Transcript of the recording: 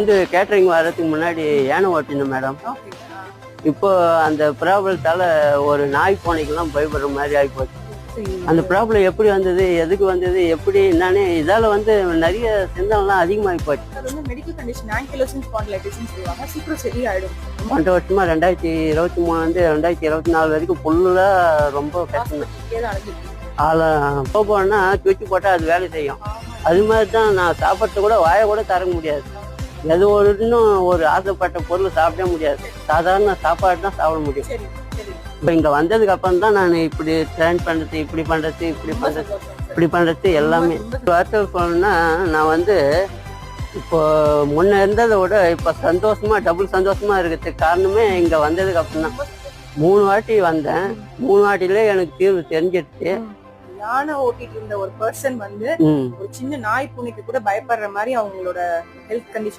வந்து கேட்டரிங் வர்றதுக்கு முன்னாடி யானை ஓட்டினேன் மேடம் இப்போ அந்த ப்ராப்ளத்தால ஒரு நாய் பூனைக்கெல்லாம் பயப்படுற மாதிரி ஆகிப்போச்சு அந்த ப்ராப்ளம் எப்படி வந்தது? எதுக்கு வந்தது? எப்படி? என்னன்னு இதால வந்து நிறைய சிந்தனைலாம் அதிகமாகி போச்சு அது வந்து மெடிக்கல் கண்டிஷன் ஆங்கிலோசின் ஸ்பாண்டிலைட்டிஸ்னு சொல்லுவாங்க. சீக்கிரம் சரியாயிடும். ஒன்றரை வருஷமா ரெண்டாயிரத்தி இருபத்தி மூணு வந்து ரெண்டாயிரத்தி இருபத்தி நாலு வரைக்கும் ஃபுல்லா ரொம்ப அழைச்சிட்டு ஆளை போனா தூக்கி போட்டா அது வேலை செய்யும். அது மாதிரி தான் நான் சாப்பிட்றது கூட வாயை கூட தர முடியாது. எது ஒரு இன்னும் ஒரு ஆசைப்பட்ட பொருள் சாப்பிட முடியாது. சாதாரண சாப்பாடு தான் சாப்பிட முடியும். இப்போ இங்க வந்ததுக்கு அப்புறம் தான் நான் இப்படி ட்ரெயின் பண்றது இப்படி பண்றது இப்படி sir. இப்படி பண்றது எல்லாமே. வார்த்தை சொல்லணும்னா நான் வந்து இப்போ முன்ன இருந்ததை விட இப்போ சந்தோஷமா டபுள் சந்தோஷமா இருக்கிறதுக்கு காரணமே இங்க வந்ததுக்கு அப்புறம் தான். மூணு வாட்டி வந்தேன். மூணு வாட்டிலே எனக்கு தீர்வு தெரிஞ்சிடுச்சு யானை ஓட்டிட்டு இருந்த ஒரு பர்சன் வந்து ஒரு சின்ன நாய் பூனைக்கு கூட பயப்படுற மாதிரி அவங்களோட ஹெல்த் கண்டிஷன்